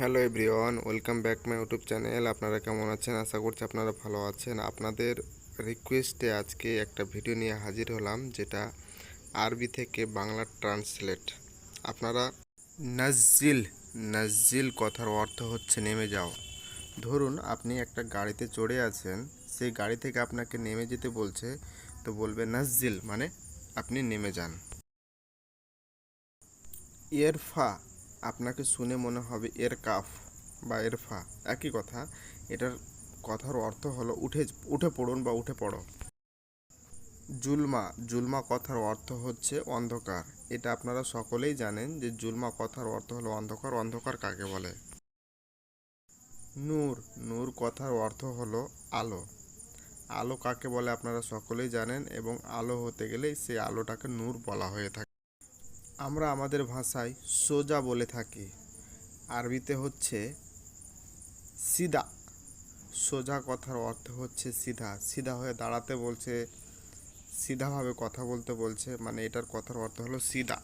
Hello everyone, welcome back my YouTube channel. আপনারা কেমন আছেন? আশা করছি আপনারা ভালো আছেন। আপনাদের রিকোয়েস্টে আজকে একটা ভিডিও নিয়ে হাজির হলাম, যেটা আরবি থেকে বাংলা ট্রান্সলেট। আপনারা নাজিল নাজিল কথার অর্থ হচ্ছে নেমে যাও ধরুন আপনি একটা গাড়িতে চড়ে আছেন, সেই গাড়ি থেকে আপনাকে নেমে যেতে বলছে, তো বলবে নাজিল মানে আপনি নেমে যান। এরফা আপনাকে শুনে মনে হবে এর কাফ বা এরফা একই কথা, এটার কথার অর্থ হলো উঠে উঠে পড়ুন বা উঠে পড়ো। জুলমা জুলমা কথার অর্থ হচ্ছে অন্ধকার। এটা আপনারা সকলেই জানেন যে জুলমা কথার অর্থ হলো অন্ধকার। অন্ধকার কাকে বলে? নূর নূর কথার অর্থ হলো আলো। আলো কাকে বলে আপনারা সকলেই জানেন এবং আলো হতে গেলেই সেই আলোটাকে নূর বলা হয়ে থাকে। আমরা আমাদের ভাষায় সোজা বলে থাকি। আরবিতে হচ্ছে সিদা। সোজা কথার অর্থ হচ্ছে সিধা। সিধা হয়ে দাঁড়াতে বলছে, সিধাভাবে কথা বলতে বলছে মানে এটার কথার অর্থ হলো সিদা।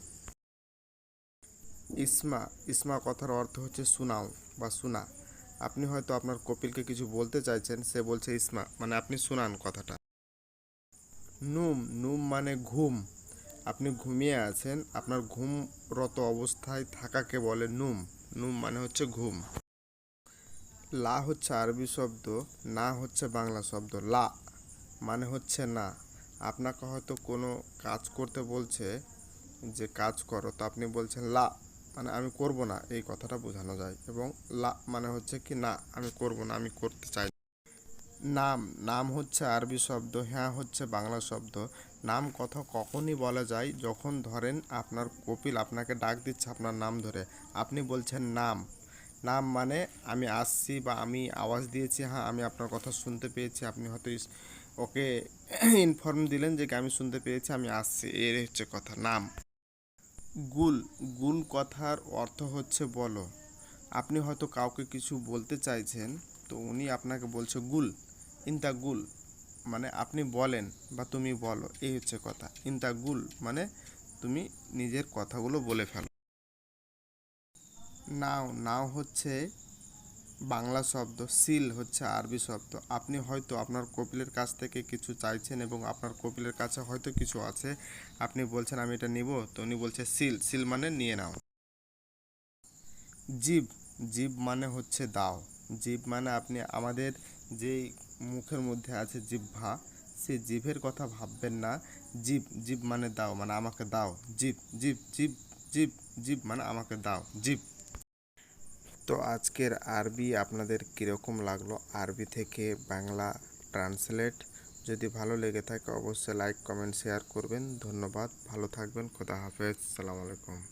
ইসমা ইসমা কথার অর্থ হচ্ছে শোনাও বা শোনা আপনি হয়তো আপনার কপিলকে কিছু বলতে চাইছেন, সে বলছে ইসমা মানে আপনি শোনান কথাটা। নুম নুম মানে ঘুম। আপনি ঘুমিয়ে আছেন, আপনার ঘুমরত অবস্থায় থাকাকে বলে নুম। নুম মানে হচ্ছে ঘুম। লা হচ্ছে আরবি শব্দ, না হচ্ছে বাংলা শব্দ। লা মানে হচ্ছে না। আপনাকে হয়তো কোনো কাজ করতে বলছে যে, কাজ করো। তো আপনি বলছেন, লা মানে আমি করব না। এই কথাটা বোঝানো যায়। এবং লা মানে হচ্ছে কি, না, আমি করব না, আমি করতে চাই নাম নাম হচ্ছে আরবি শব্দ হ্যাঁ হচ্ছে বাংলা শব্দ। নাম কথা কখনই বলা যায় যখন ধরেন আপনার কপিল আপনাকে ডাক দিচ্ছে আপনার নাম ধরে। আপনি বলছেন নাম। নাম মানে আমি আসছি বা আমি আওয়াজ দিয়েছি হ্যাঁ আমি আপনার কথা শুনতে পেয়েছি, আপনি হয়তো ওকে ইনফর্ম দিলেন যে আমি শুনতে পেয়েছি, আমি আসছি। এর হচ্ছে কথা, নাম। গুল গুল কথার অর্থ হচ্ছে বলো। আপনি হয়তো কাউকে কিছু বলতে চাইছেন, তো উনি আপনাকে বলছে গুল, ইনতা গুল। মানে আপনি বলেন বা তুমি বলো, এই হচ্ছে কথা। ইনতা গুল মানে তুমি নিজের কথাগুলো বলে ফেলো। নাও নাও হচ্ছে বাংলা শব্দ, সিল হচ্ছে আরবি শব্দ। আপনি হয়তো আপনার কপিলের কাছ থেকে কিছু চাইছেন এবং আপনার কপিলের কাছে হয়তো কিছু আছে। আপনি বলছেন, আমি এটা নিব? তো উনি বলছে, সিল। সিল মানে নিয়ে নাও। জীব জীব মানে হচ্ছে দাও। জীব মানে আপনি আমাদের যেই মুখের মধ্যে আছে জিহ্বা, সে জিভের কথা ভাববেন না। জীব জীব মানে দাও মানে আমাকে দাও। জীব জীব জীব জীব জীব মানে আমাকে দাও। জীব তো আজকের আরবি আপনাদের কীরকম লাগল? আরবি থেকে বাংলা ট্রান্সলেট। যদি ভালো লেগে থাকে, অবশ্যই লাইক, কমেন্ট, শেয়ার করবেন। ধন্যবাদ। ভালো থাকবেন। খোদা হাফেজ। সালাম আলাইকুম।